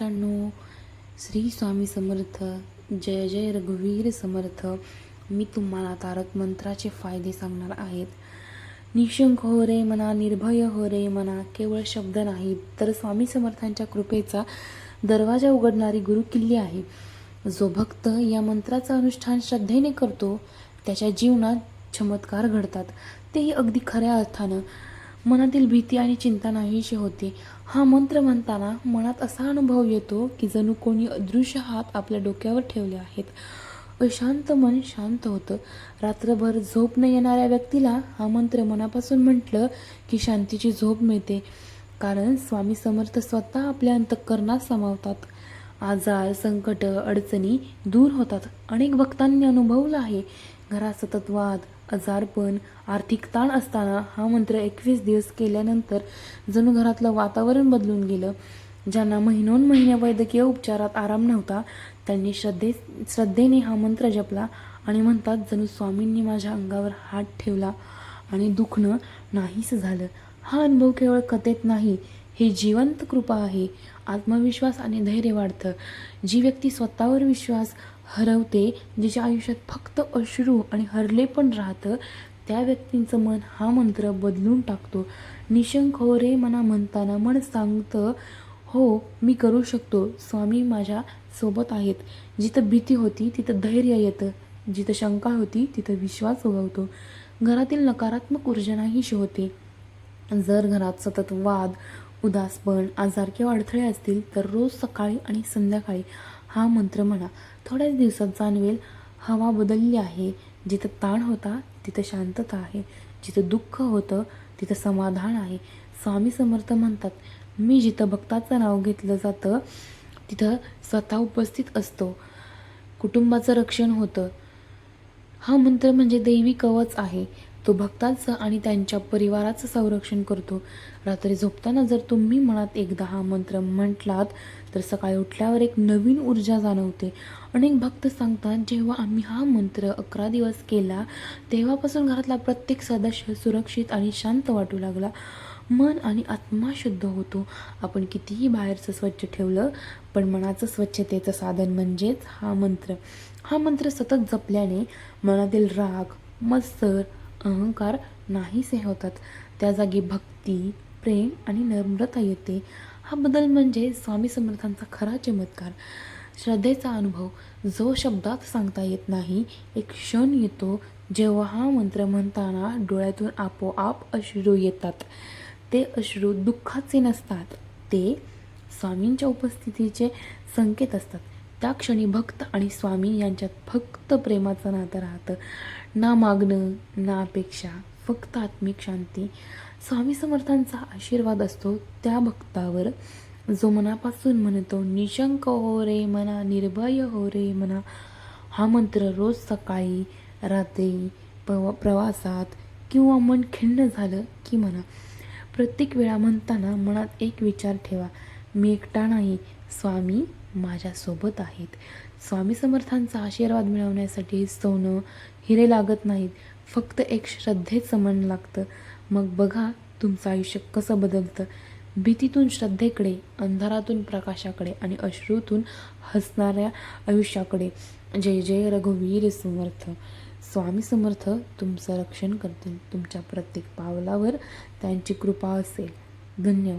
मित्रांनो श्री स्वामी समर्थ जय जय रघुवीर समर्थ. मी तुम्हाला तारक मंत्राचे फायदे सांगणार आहेत. निशंक हो रे म्हणा निर्भय हो रे म्हणा केवळ शब्द नाहीत तर स्वामी समर्थांच्या कृपेचा दरवाजा उघडणारी गुरुकिल्ली आहे. जो भक्त या मंत्राचं अनुष्ठान श्रद्धेने करतो त्याच्या जीवनात चमत्कार घडतात. तेही अगदी खऱ्या अर्थानं. मनातील भीती आणि चिंता नाहीशी होते. हा मंत्र म्हणताना मनात असा अनुभव येतो की जणू कोणी अदृश्य हात आपल्या डोक्यावर ठेवले आहेत. अशांत मन शांत होतं. रात्रभर झोप न येणाऱ्या व्यक्तीला हा मंत्र मनापासून म्हटलं की शांतीची झोप मिळते. कारण स्वामी समर्थ स्वतः आपल्या अंतःकरणात सामावतात. आजार संकट अडचणी दूर होतात. अनेक भक्तांनी अनुभवलं आहे. घरात सतत वाद आजारपण आर्थिक ताण असताना हा मंत्र एकवीस दिवस केल्यानंतर जणू घरातलं वातावरण बदलून गेलं. ज्यांना महिनोन महिने वैद्यकीय उपचारात आराम नव्हता त्यांनी श्रद्धे श्रद्धेने हा मंत्र जपला आणि म्हणतात जणू स्वामींनी माझ्या अंगावर हात ठेवला आणि दुखणं नाहीच झालं. हा अनुभव केवळ कथेत नाही हे जिवंत कृपा आहे. आत्मविश्वास आणि धैर्य वाढतं. जी व्यक्ती स्वतःवर विश्वास हरवते जिच्या आयुष्यात फक्त अश्रू आणि हरले पण राहतं त्या व्यक्तींचं मन हा मंत्र बदलून टाकतो. निशंक हो रे मना म्हणताना मन सांगतं हो मी करू शकतो. स्वामी माझ्या सोबत आहेत. जिथं भीती होती तिथं धैर्य येतं. जिथं शंका होती तिथं विश्वास उगवतो. घरातील नकारात्मक ऊर्जा नाहीशी होते जर घरात सतत वाद उदासपण आजार किंवा अडथळे असतील तर रोज सकाळी आणि संध्याकाळी हा मंत्र म्हणा. थोड्याच दिवसात जाणवेल हवा बदलली आहे. जिथं ताण होता तिथं शांतता आहे. जिथं दुःख होतं तिथं समाधान आहे. स्वामी समर्थ म्हणतात मी जिथं भक्ताचं नाव घेतलं जातं तिथं स्वतः उपस्थित असतो. कुटुंबाचं रक्षण होतं. हा मंत्र म्हणजे दैवी कवच आहे. तो भक्तांचं आणि त्यांच्या परिवाराचं संरक्षण करतो. रात्री झोपताना जर तुम्ही मनात एकदा हा मंत्र म्हटलात तर सकाळी उठल्यावर एक नवीन ऊर्जा जाणवते. अनेक भक्त सांगतात जेव्हा आम्ही हा मंत्र अकरा दिवस केला तेव्हापासून घरातला प्रत्येक सदस्य सुरक्षित आणि शांत वाटू लागला. मन आणि आत्मा शुद्ध होतो. आपण कितीही बाहेरचं स्वच्छ ठेवलं पण मनाचं स्वच्छतेचं साधन म्हणजेच हा मंत्र. हा मंत्र सतत जपल्याने मनातील राग मत्सर अहंकार नाहीसे होतात. त्या जागी भक्ती प्रेम आणि नम्रता येते. हा बदल म्हणजे स्वामी समर्थांचा खरा चमत्कार. श्रद्धेचा अनुभव. जो शब्दात सांगता येत नाही एक क्षण येतो जेव्हा हा मंत्र म्हणताना डोळ्यातून आपोआप अश्रू येतात. ते अश्रू दुःखाचे नसतात. ते स्वामींच्या उपस्थितीचे संकेत असतात. त्या क्षणी भक्त आणि स्वामी यांच्यात फक्त प्रेमाचं नातं राहतं. ना मागणं ना अपेक्षा फक्त आत्मिक शांती. स्वामी समर्थांचा आशीर्वाद असतो त्या भक्तावर. जो मनापासून म्हणतो निशंक हो रे मना निर्भय हो रे मना. हा मंत्र रोज सकाळी रात्री प्रवा प्रवासात किंवा मन खिन्न झालं की म्हणा. प्रत्येक वेळा म्हणताना मनात एक विचार ठेवा. मी एकटा नाही स्वामी. माझ्यासोबत आहेत. स्वामी समर्थांचा आशीर्वाद मिळवण्यासाठी सोनं हिरे लागत नाहीत. फक्त एक श्रद्धेचं मन लागतं. मग बघा तुमचं आयुष्य कसं बदलतं. भीतीतून श्रद्धेकडे अंधारातून प्रकाशाकडे आणि अश्रूतून हसणाऱ्या आयुष्याकडे. जय जय रघुवीर समर्थ. स्वामी समर्थ तुमचं रक्षण करतील. तुमच्या प्रत्येक पावलावर त्यांची कृपा असेल. धन्यवाद.